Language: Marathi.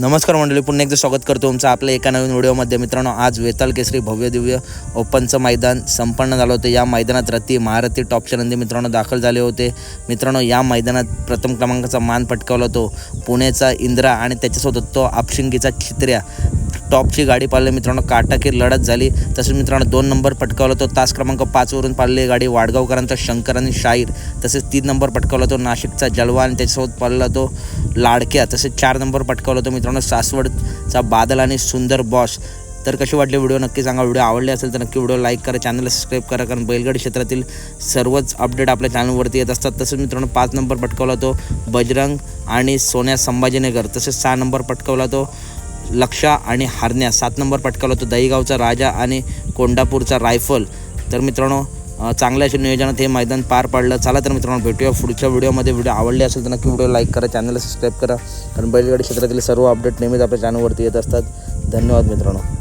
नमस्कार मंडळी पुन्हा एकदा स्वागत करतो तुमचं आपल्या एका नवीन व्हिडिओमध्ये. मित्रांनो आज वेताल केसरी भव्य दिव्य ओपनचं मैदान संपन्न झालं होतं. या मैदानात रती महारथी टॉपच्या नंदी मित्रांनो दाखल झाले होते. मित्रांनो या मैदानात प्रथम क्रमांकाचा मान पटकावला होतो. पुण्याचा इंद्रा आणि त्याच्यासोबत तो आपशिंगीचा छित्र्या टॉपची गाडी पाळली मित्रांनो काटाकीर लढत झाली. तसेच मित्रांनो दोन नंबर पटकावला तो तास क्रमांक पाचवरून पाळलेली गाडी वाडगावकरांचा शंकर आणि शाहीर. तसेच तीन नंबर पटकावला तो नाशिकचा जलवा आणि त्याच्यासोबत पाळला तो लाडक्या तसेच चार नंबर पटकावला होतं मित्रांनो सासवडचा बादल आणि सुंदर बॉस. तर कशी वाटली व्हिडिओ? नक्की सांगा. व्हिडिओ आवडले असेल तर नक्की व्हिडिओ लाईक करा चॅनलला सबस्क्राईब करा कारण बैलगाडी क्षेत्रातील सर्वच अपडेट आपल्या चॅनलवरती येत असतात. तसेच मित्रांनो पाच नंबर पटकावला तो बजरंग आणि सोन्या संभाजीनगर. तसेच सहा नंबर पटकावला तो लक्षा आणि हरण्या. सात नंबर पटकावला तो दहीगावचा राजा आणि कोंडापूरचा रायफल. तर मित्रांनो चांगल्या अशा नियोजनात हे मैदान पार पाडलं. चला तर मित्रांनो भेटूया पुढच्या व्हिडिओमध्ये. व्हिडिओ आवडले असेल तर नक्की व्हिडिओ लाईक करा चॅनलला सबस्क्राईब करा. कारण बैलगाडी क्षेत्रातील सर्व अपडेट नेहमीच आपल्या चॅनलवरती येत असतात. धन्यवाद मित्रांनो.